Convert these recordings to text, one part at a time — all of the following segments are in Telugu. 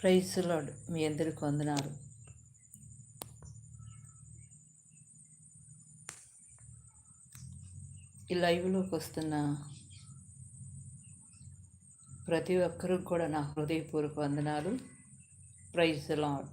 ప్రైస్ లాడ్ మీ అందరికి వందనాలు. ఈ లైవ్లోకి వస్తున్న ప్రతి ఒక్కరూ కూడా నా హృదయపూర్వక వందనాలు. ప్రైజ్ లాడ్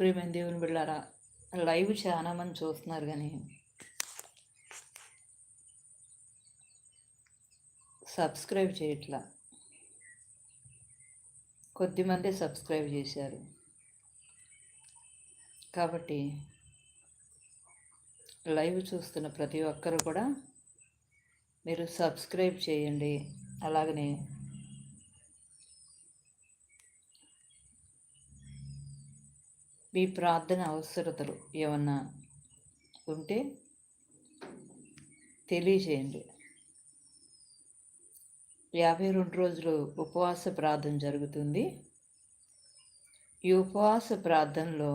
ప్రేమైన దేవుని బిళ్ళారా లైవ్ చాలా మంది చూస్తున్నారు కానీ సబ్స్క్రైబ్ చేయట్లా. కొద్దిమంది సబ్స్క్రైబ్ చేశారు. కాబట్టి లైవ్ చూస్తున్న ప్రతి ఒక్కరు కూడా మీరు సబ్స్క్రైబ్ చేయండి. అలాగనే మీ ప్రార్థన అవసరతలు ఏమన్నా ఉంటే తెలియజేయండి. యాభై రెండు రోజులు ఉపవాస ప్రార్థన జరుగుతుంది. ఈ ఉపవాస ప్రార్థనలో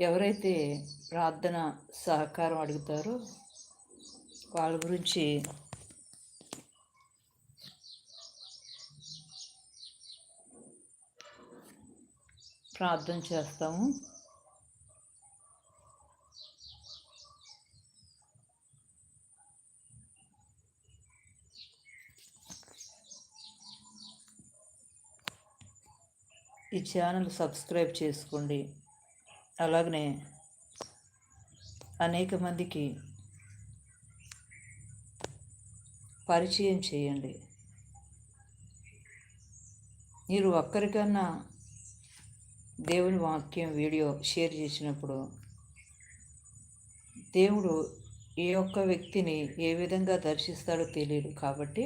ఎవరైతే ప్రార్థన సహకారం అడుగుతారో వాళ్ళ గురించి ప్రార్థన చేస్తాము. ఈ ఛానల్ సబ్స్క్రైబ్ చేసుకోండి. అలాగనే అనేక మందికి పరిచయం చేయండి. మీరు ఒక్కరికన్నా దేవుని వాక్యం వీడియో షేర్ చేసినప్పుడు దేవుడు ఏ ఒక్క వ్యక్తిని ఏ విధంగా దర్శిస్తాడో తెలియదు కాబట్టి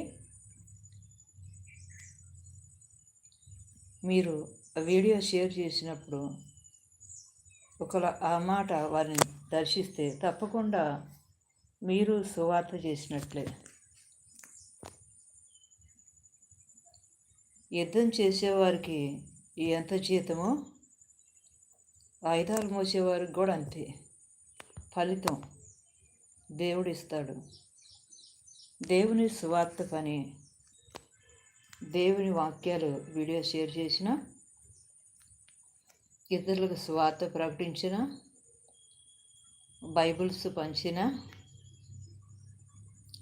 మీరు వీడియో షేర్ చేసినప్పుడు ఒకవేళ ఆ మాట వారిని దర్శిస్తే తప్పకుండా మీరు సువార్త చేసినట్లే. యుద్ధం చేసేవారికి ఎంత జీతమో ఆయుధాలు మోసేవారికి కూడా అంతే. ఫలితం దేవుడు ఇస్తాడు దేవుని సువార్త పని. దేవుని వాక్యాలు వీడియో షేర్ చేసిన ఇతరులకు స్వార్థ ప్రకటించిన బైబిల్స్ పంచిన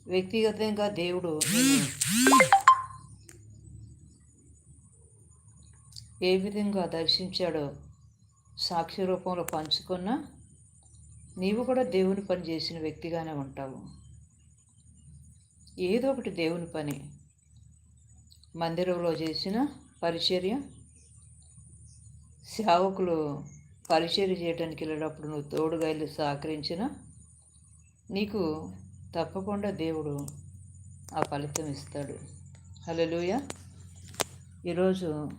వ్యక్తిగతంగా దేవుడు ఏ విధంగా దర్శించాడో సాక్షి రూపంలో పంచుకున్నా నీవు కూడా దేవుని పని చేసిన వ్యక్తిగానే ఉంటావు. ఏదో ఒకటి దేవుని పని. మందిరంలో చేసిన పరిచర్య. సేవకులు పరిచర్య చేయడానికి వెళ్ళేటప్పుడు నువ్వు తోడుగా వెళ్ళి సహకరించిన నీకు తప్పకుండా దేవుడు ఆ ఫలితం ఇస్తాడు. హలో ఈరోజు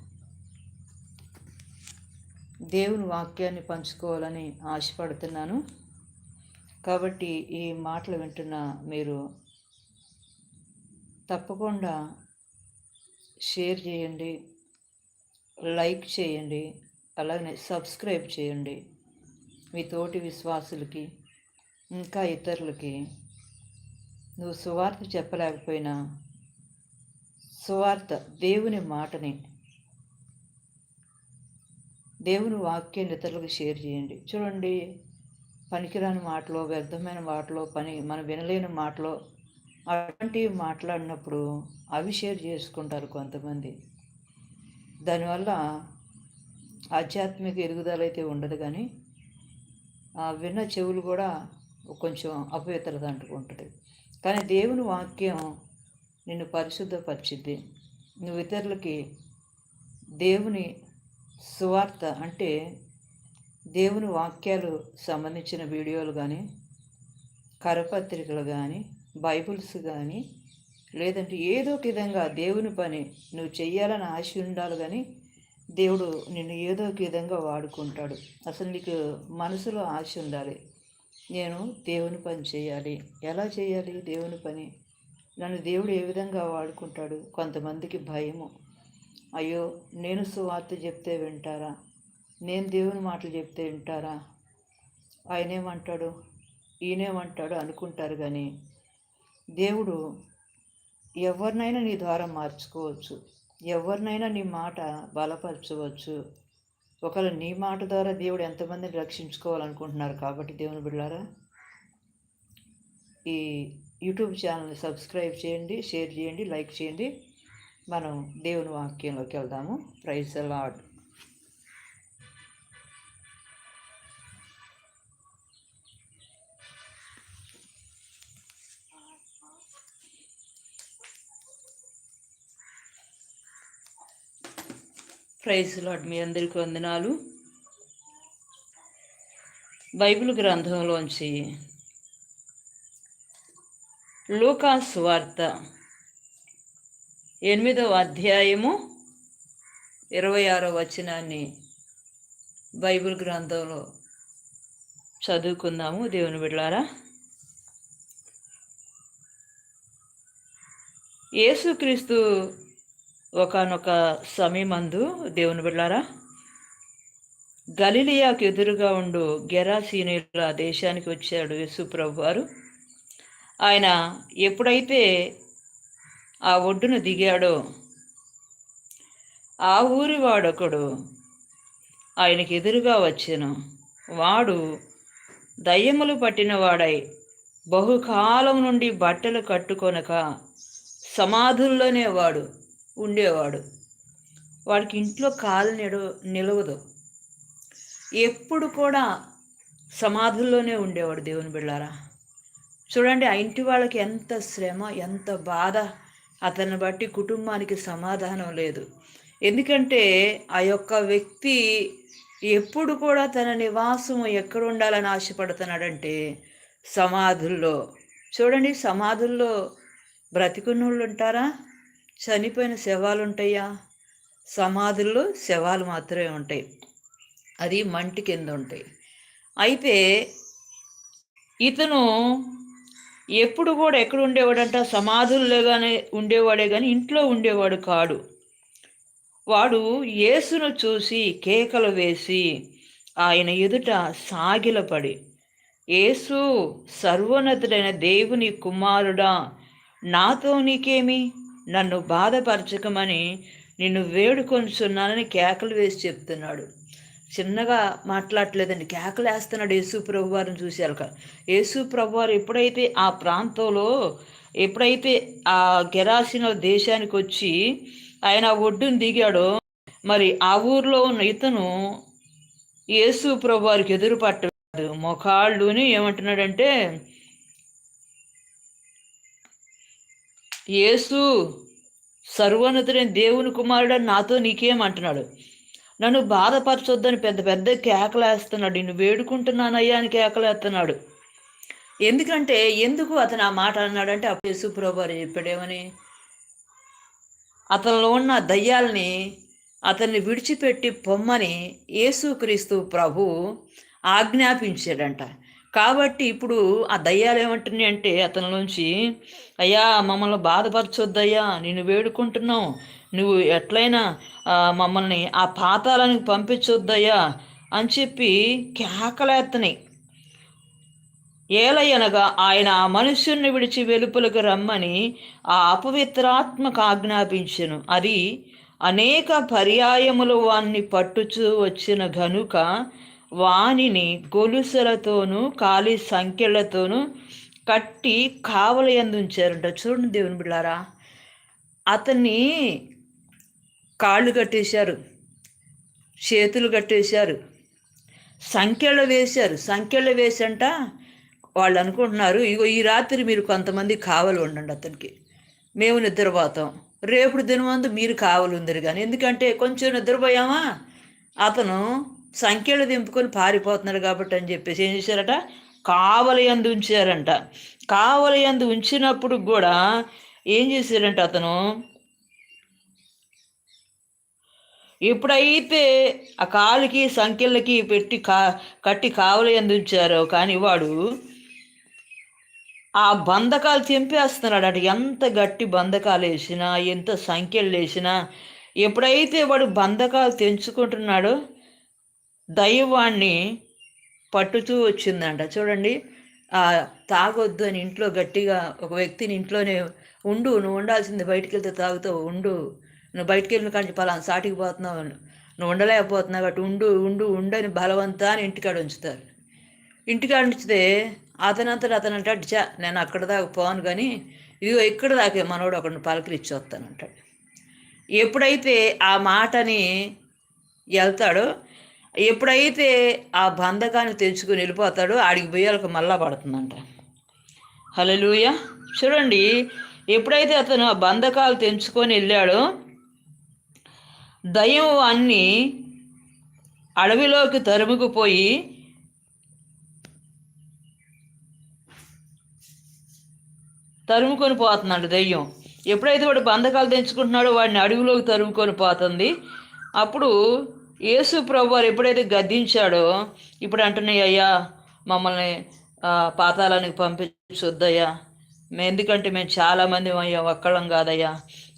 దేవుని వాక్యాన్ని పంచుకోవాలని ఆశపడుతున్నాను. కాబట్టి ఈ మాటలు వింటున్న మీరు తప్పకుండా షేర్ చేయండి లైక్ చేయండి అలాగే సబ్స్క్రైబ్ చేయండి మీ తోటి విశ్వాసులకి ఇంకా ఇతరులకి. నువ్వు సువార్త చెప్పలేకపోయినా సువార్త దేవుని మాటని దేవుని వాక్యాన్ని ఇతరులకు షేర్ చేయండి. చూడండి పనికిరాని మాటలో వ్యర్థమైన మాటలో పని మనం వినలేని మాటలో అటువంటివి మాట్లాడినప్పుడు అవి షేర్ చేసుకుంటారు కొంతమంది. దానివల్ల ఆధ్యాత్మిక ఎదుగుదల అయితే ఉండదు కానీ ఆ విన్న చెవులు కూడా కొంచెం అపవిత్రత అంటుకుంటుంది. కానీ దేవుని వాక్యం నిన్ను పరిశుద్ధపరిచిద్ది. నువ్వు ఇతరులకి దేవుని సువార్త అంటే దేవుని వాక్యాలు సంబంధించిన వీడియోలు కానీ కరపత్రికలు కానీ బైబుల్స్ కానీ లేదంటే ఏదో ఒక విధంగా దేవుని పని నువ్వు చెయ్యాలని ఆశ ఉండాలి కానీ దేవుడు నిన్ను ఏదో ఒక విధంగా వాడుకుంటాడు. అసలు నీకు మనసులో ఆశ ఉండాలి నేను దేవుని పని చేయాలి ఎలా చేయాలి దేవుని పని? నన్ను దేవుడు ఏ విధంగా వాడుకుంటాడు? కొంతమందికి భయము. అయ్యో నేను సువార్త చెప్తే వింటారా? నేను దేవుని మాటలు చెప్తే వింటారా? ఆయనేమంటాడు? ఈయనేమంటాడు అనుకుంటారు కానీ దేవుడు ఎవరినైనా నీ ద్వారా మార్చుకోవచ్చు. ఎవరినైనా నీ మాట బలపరచవచ్చు. ఒకవేళ నీ మాట ద్వారా దేవుడు ఎంతమందిని రక్షించుకోవాలనుకుంటున్నారు కాబట్టి దేవుని బిడ్డారా ఈ యూట్యూబ్ ఛానల్ని సబ్స్క్రైబ్ చేయండి షేర్ చేయండి లైక్ చేయండి. మనం దేవుని వాక్యంలోకి వెళ్దాము. ప్రైజ్ లాడ్ ప్రైజ్ లాడ్ మీ అందరికీ వందనాలు. బైబిల్ గ్రంథంలోంచి లూకాస్ వార్త ఎనిమిదవ అధ్యాయము ఇరవై ఆరో వచనాన్ని బైబిల్ గ్రంథంలో చదువుకుందాము. దేవుని బిడ్డారా యేసుక్రీస్తు ఒకనొక సమయమందు దేవుని బిళ్ళారా గలిలియాకు ఎదురుగా ఉండు గెరాసీనుల దేశానికి వచ్చాడు యేసుప్రభు వారు ఆయన ఎప్పుడైతే ఆ ఒడ్డును దిగాడో. ఆ ఊరి వాడొకడు ఆయనకి ఎదురుగా వచ్చాను. వాడు దయ్యములు పట్టిన వాడై బహుకాలం నుండి బట్టలు కట్టుకొనక సమాధుల్లోనే వాడు ఉండేవాడు. వాడికి ఇంట్లో కాలు నిడ నిలవదు. ఎప్పుడు కూడా సమాధుల్లోనే ఉండేవాడు దేవుని బిళ్ళారా. చూడండి ఆ ఇంటి వాళ్ళకి ఎంత శ్రమ ఎంత బాధ. అతన్ని బట్టి కుటుంబానికి సమాధానం లేదు. ఎందుకంటే ఆ యొక్క వ్యక్తి ఎప్పుడు కూడా తన నివాసం ఎక్కడ ఉండాలని ఆశపడుతున్నాడంటే సమాధుల్లో. చూడండి సమాధుల్లో బ్రతికున్నోళ్ళు ఉంటారా? చనిపోయిన శవాలు ఉంటాయా? సమాధుల్లో శవాలు మాత్రమే ఉంటాయి. అది మంటి కింద ఉంటాయి. అయితే ఇతను ఎప్పుడు కూడా ఎక్కడ ఉండేవాడంట? సమాధుల్లోగానే ఉండేవాడే కానీ ఇంట్లో ఉండేవాడు కాడు. వాడు యేసును చూసి కేకలు వేసి ఆయన ఎదుట సాగిలపడి యేసు సర్వోన్నతుడైన దేవుని కుమారుడా నాతో నీకేమి? నన్ను బాధపరచకమని నిన్ను వేడుకొనిచున్నానని కేకలు వేసి చెప్తున్నాడు. చిన్నగా మాట్లాడలేదండి. కేకలేస్తున్నాడు యేసు ప్రభు వారిని చూశారు యేసు ప్రభు వారు ఎప్పుడైతే ఆ ప్రాంతంలో ఎప్పుడైతే ఆ గెరాసిన దేశానికి వచ్చి ఆయన ఒడ్డును దిగాడో మరి ఆ ఊర్లో ఉన్న ఇతను యేసు ప్రభు వారికి ఎదురు పట్టాడు మొఖాళ్ళుని ఏమంటున్నాడంటే యేసు సర్వోన్నతుడైన దేవుని కుమారుడు నాతో నీకేమంటున్నాడు నన్ను బాధపరచొద్దని పెద్ద పెద్ద కేకలేస్తున్నాడు. నిన్ను వేడుకుంటున్నానయ్యా అని కేకలేస్తున్నాడు. ఎందుకంటే ఎందుకు అతను ఆ మాట అన్నాడంటే అప్పుడు యేసుప్రభు చెప్పాడేమని? అతనిలో ఉన్న దయ్యాల్ని అతన్ని విడిచిపెట్టి పొమ్మని యేసుక్రీస్తు ప్రభు ఆజ్ఞాపించాడంట. కాబట్టి ఇప్పుడు ఆ దయ్యాలు ఏమంటున్నాయి అంటే అతని నుంచి అయ్యా మమ్మల్ని బాధపరచొద్దయ్యా నేను వేడుకుంటున్నావు నువ్వు ఎట్లయినా మమ్మల్ని ఆ పాతాలకు పంపించొద్దయ్యా అని చెప్పి కేకలేత్తని. ఏలయనగా ఆయన ఆ మనుష్యుని విడిచి వెలుపలకు రమ్మని ఆ అపవిత్రాత్మకు ఆజ్ఞాపించను. అది అనేక పర్యాయములు వాణ్ణి పట్టుచూ వచ్చిన గనుక వానిని గొలుసులతోనూ ఖాళీ సంఖ్యలతోనూ కట్టి కావలయందుంచారంట. చూడండి దేవుని బిళ్ళారా అతన్ని కాళ్ళు కట్టేశారు చేతులు కట్టేశారు సంఖ్యలు వేశారు. సంఖ్యలు వేసంట వాళ్ళు అనుకుంటున్నారు ఇగో ఈ రాత్రి మీరు కొంతమంది కావలు ఉండండి అతనికి. మేము నిద్రపోతాం. రేపుడు దినమందు మీరు కావలు ఉందరు కానీ ఎందుకంటే కొంచెం నిద్రపోయామా? అతను సంఖ్యలు దింపుకొని పారిపోతున్నారు కాబట్టి అని చెప్పేసి ఏం చేశారట? కావలయందు ఉంచారంట. కావలయందు ఉంచినప్పుడు కూడా ఏం చేశారంటే అతను? ఎప్పుడైతే ఆ కాలుకి సంఖ్యలకి పెట్టి కా కట్టి కావలి అందించారో కానీ వాడు ఆ బంధకాలు తెంపేస్తున్నాడు అటు ఎంత గట్టి బంధకాలు వేసినా ఎంత సంఖ్యలు వేసినా ఎప్పుడైతే వాడు బంధకాలు తెంచుకుంటున్నాడో దైవాన్ని పట్టుతూ వచ్చిందంట. చూడండి ఆ తాగొద్దు అని ఇంట్లో గట్టిగా ఒక వ్యక్తిని ఇంట్లోనే ఉండు నువ్వు ఉండాల్సింది బయటికి వెళ్తే తాగుతావు ఉండు. నువ్వు బయటికి వెళ్ళిన కానీ పలానా సాటికి పోతున్నావు నువ్వు ఉండలేకపోతున్నావు కాబట్టి ఉండు ఉండు ఉండని బలవంతా అని ఇంటికాడ ఉంచుతారు. ఇంటికాడ ఉంచితే అతనంతా అతను అంటాడు చా నేను అక్కడ దాకా పోను కానీ ఇదిగో ఇక్కడ దాకే మనోడు ఒకడిని పలకరించి వస్తానంటాడు ఎప్పుడైతే ఆ మాటని వెళ్తాడో ఎప్పుడైతే ఆ బంధకాన్ని తెచ్చుకుని వెళ్ళిపోతాడో ఆడికి పోయాలకు మళ్ళా పడుతుందంట. హలో చూడండి ఎప్పుడైతే అతను ఆ బంధకాలు తెంచుకొని వెళ్ళాడో దయ్యం అన్ని అడవిలోకి తరుముకుపోయి తరుముకొని పోతున్నాడు దయ్యం. ఎప్పుడైతే వాడు బంధకాలు తెంచుకుంటున్నాడో వాడిని అడవిలోకి తరుముకొని పోతుంది. అప్పుడు యేసు ప్రభు వారు ఎప్పుడైతే గద్దించాడో ఇప్పుడు అంటున్నాయి అయ్యా మమ్మల్ని పాతాళానికి పంపించొద్దయ్యా. ఎందుకంటే మేము చాలామంది అయ్యా ఒక్కళ్ళం కాదయ్యా.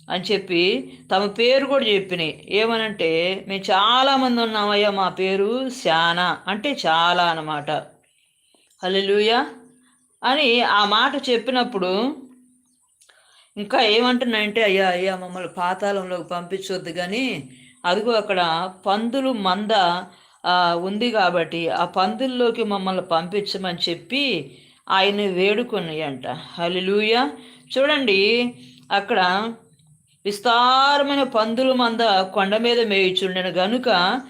అని చెప్పి తమ పేరు కూడా చెప్పినాయి. ఏమనంటే మేము చాలామంది ఉన్నామయ్యా మా పేరు శానా అంటే చాలా అన్నమాట. హలెలుయా అని ఆ మాట చెప్పినప్పుడు ఇంకా ఏమంటున్నాయంటే అయ్యా అయ్యా మమ్మల్ని పాతాళంలోకి పంపించొద్దు కానీ అదిగో అక్కడ పందులు మంద ఉంది కాబట్టి ఆ పందుల్లోకి మమ్మల్ని పంపించమని చెప్పి ఆయన వేడుకున్నాయంట. హలిలూయ చూడండి అక్కడ విస్తారమైన పందుల మంద కొండ మీద మేయుచుండెను గనుక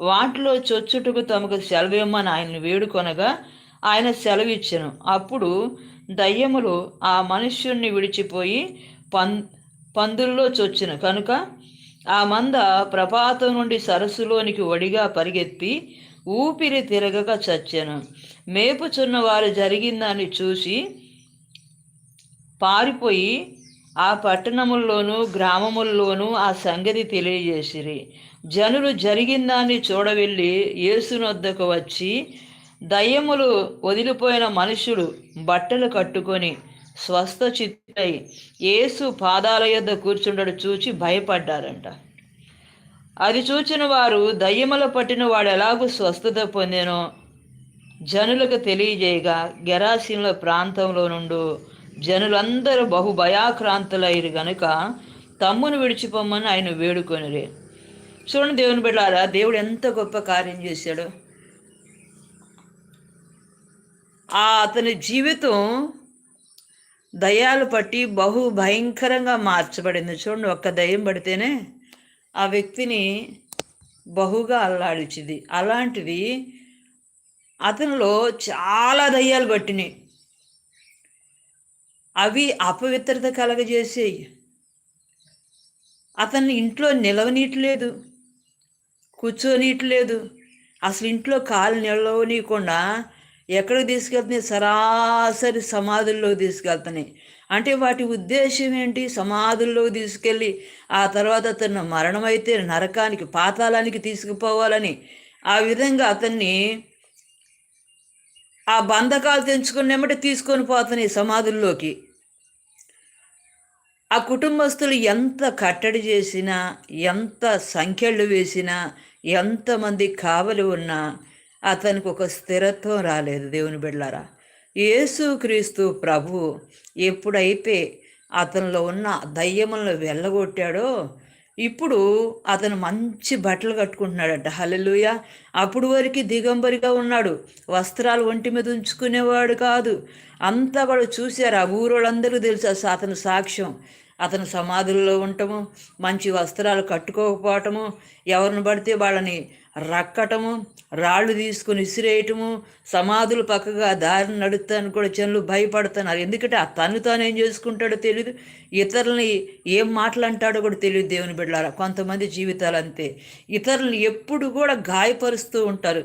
వాటిలో చొచ్చుటకు తమకు సెలవిమ్మని ఆయన వేడుకొనగా ఆయన సెలవిచ్చను. అప్పుడు దయ్యములు ఆ మనుష్యుణ్ణి విడిచిపోయి పం పందుల్లో చొచ్చును. కనుక ఆ మంద ప్రపాతం నుండి సరస్సులోనికి వడిగా పరిగెత్తి ఊపిరి తిరగక చచ్చెను. మేపుచున్న వారు జరిగిందని చూసి పారిపోయి ఆ పట్టణముల్లోనూ గ్రామముల్లోనూ ఆ సంగతి తెలియజేసిరి. జనులు జరిగిందాన్ని చూడవెళ్ళి యేసునొద్దకు వచ్చి దయ్యములు వదిలిపోయిన మనుషులు బట్టలు కట్టుకొని స్వస్థ చిత్తై యేసు పాదాల యొద్ద కూర్చుండడు చూచి భయపడ్డారంట. అది చూచిన వారు దయ్యముల పట్టిన వాడు ఎలాగూ స్వస్థత పొందేనో జనులకు తెలియజేయగా గెరాసీన్ల ప్రాంతంలో నుండు జనులందరూ బహు భయాక్రాంతులయ్యారు గనుక తమ్మును విడిచిపోమ్మని ఆయన వేడుకొనిరే. చూడండి దేవుని బిడ్డారా దేవుడు ఎంత గొప్ప కార్యం చేశాడు. ఆ అతని జీవితం దయాలు పట్టి బహు భయంకరంగా మార్చబడింది. చూడండి ఒక్క దయ్యం పడితేనే ఆ వ్యక్తిని బహుగా అల్లాడిచింది అలాంటిది అతనిలో చాలా దయ్యాలు పట్టినాయి. అవి అపవిత్రత కలగజేసేయి. అతన్ని ఇంట్లో నిలవనీయట్లేదు కూర్చోనీయట్లేదు అసలు ఇంట్లో కాలు నిలవనీయకుండా ఎక్కడికి తీసుకెళ్తున్నాయి? సరాసరి సమాధుల్లో తీసుకెళ్తున్నాయి. అంటే వాటి ఉద్దేశం ఏంటి? సమాధుల్లో తీసుకెళ్ళి ఆ తర్వాత అతను మరణమైతే నరకానికి పాతాళానికి తీసుకుపోవాలని ఆ విధంగా అతన్ని ఆ బంధకాలు తెంచుకునేమంటే తీసుకొని పోతున్నాయి సమాధుల్లోకి. ఆ కుటుంబస్తులు ఎంత కట్టడి చేసినా ఎంత సంఖ్యలు వేసినా ఎంతమంది కావలి ఉన్నా అతనికి ఒక స్థిరత్వం రాలేదు దేవుని బిడ్డారా యేసుక్రీస్తు ప్రభు ఎప్పుడైతే అతనిలో ఉన్న దయ్యములను వెళ్ళగొట్టాడో ఇప్పుడు అతను మంచి బట్టలు కట్టుకుంటున్నాడంట. హలలుయ అప్పుడు వరకు దిగంబరిగా ఉన్నాడు. వస్త్రాలు ఒంటి మీద ఉంచుకునేవాడు కాదు. అంతా కూడా చూశారు. ఆ ఊరోళ్ళందరూ తెలుసు అతను సాక్ష్యం. అతను సమాధుల్లో ఉండటము మంచి వస్త్రాలు కట్టుకోకపోవటము ఎవరిని పడితే వాళ్ళని రక్కటము రాళ్ళు తీసుకుని విసిరేయటము సమాధులు పక్కగా దారిని నడుస్తాను కూడా జనులు భయపడుతున్నారు. ఎందుకంటే ఆ తను తాను ఏం చేసుకుంటాడో తెలియదు ఇతరులని ఏం మాటలంటాడో కూడా తెలియదు దేవుని బిడ్డారా కొంతమంది జీవితాలు అంతే. ఇతరులను ఎప్పుడు కూడా గాయపరుస్తూ ఉంటారు.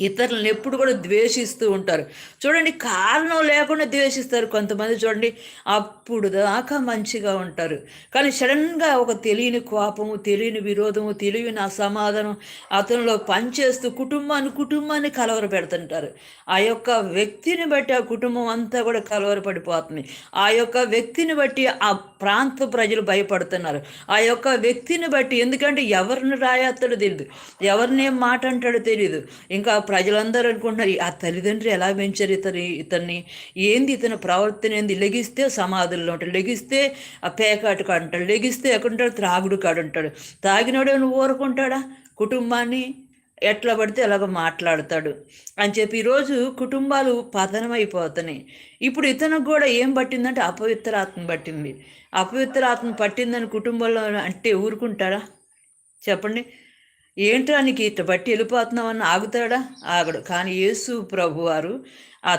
ఇతరులను ఎప్పుడు కూడా ద్వేషిస్తూ ఉంటారు. చూడండి కారణం లేకుండా ద్వేషిస్తారు కొంతమంది చూడండి. అప్పుడు దాకా మంచిగా ఉంటారు. కానీ సడన్గా ఒక తెలియని కోపము తెలియని విరోధము తెలియని అసమాధానం అతనిలో పనిచేస్తూ కుటుంబాన్ని కుటుంబాన్ని కలవర పెడుతుంటారు. ఆ యొక్క వ్యక్తిని బట్టి ఆ కుటుంబం అంతా కూడా కలవరపడిపోతుంది ఆ యొక్క వ్యక్తిని బట్టి ఆ ప్రాంత ప్రజలు భయపడుతున్నారు. ఆ యొక్క వ్యక్తిని బట్టి ఎందుకంటే ఎవరిని రాయేస్తాడో తెలియదు ఎవరిని ఏం మాట అంటాడో తెలియదు ఇంకా ప్రజలందరూ అనుకుంటున్నారు ఆ తల్లిదండ్రులు ఎలా పెంచారు ఇతని ఇతన్ని? ఏంది ఇతని ప్రవర్తన ఏంది? లెగిస్తే సమాధుల్లో ఉంటాడు లెగిస్తే ఆ పేకాటుకు అంటాడు లెగిస్తే ఎక్కడుంటాడు త్రాగుడు కాడు ఉంటాడు. తాగినోడే నువ్వు ఊరుకుంటాడా? కుటుంబాన్ని ఎట్లా పడితే అలాగ మాట్లాడతాడు. అని చెప్పి ఈరోజు కుటుంబాలు పతనమైపోతున్నాయి. ఇప్పుడు ఇతనికి కూడా ఏం పట్టిందంటే అపవిత్రాత్మ పట్టింది. అపవిత్రాత్మ పట్టిందని కుటుంబంలో అంటే ఊరుకుంటాడా? చెప్పండి. ఏంట్రా నీకు ఇట్ట బట్టి వెళ్ళిపోతున్నామని ఆగుతాడా? ఆగడు. కానీ యేసు ప్రభువారు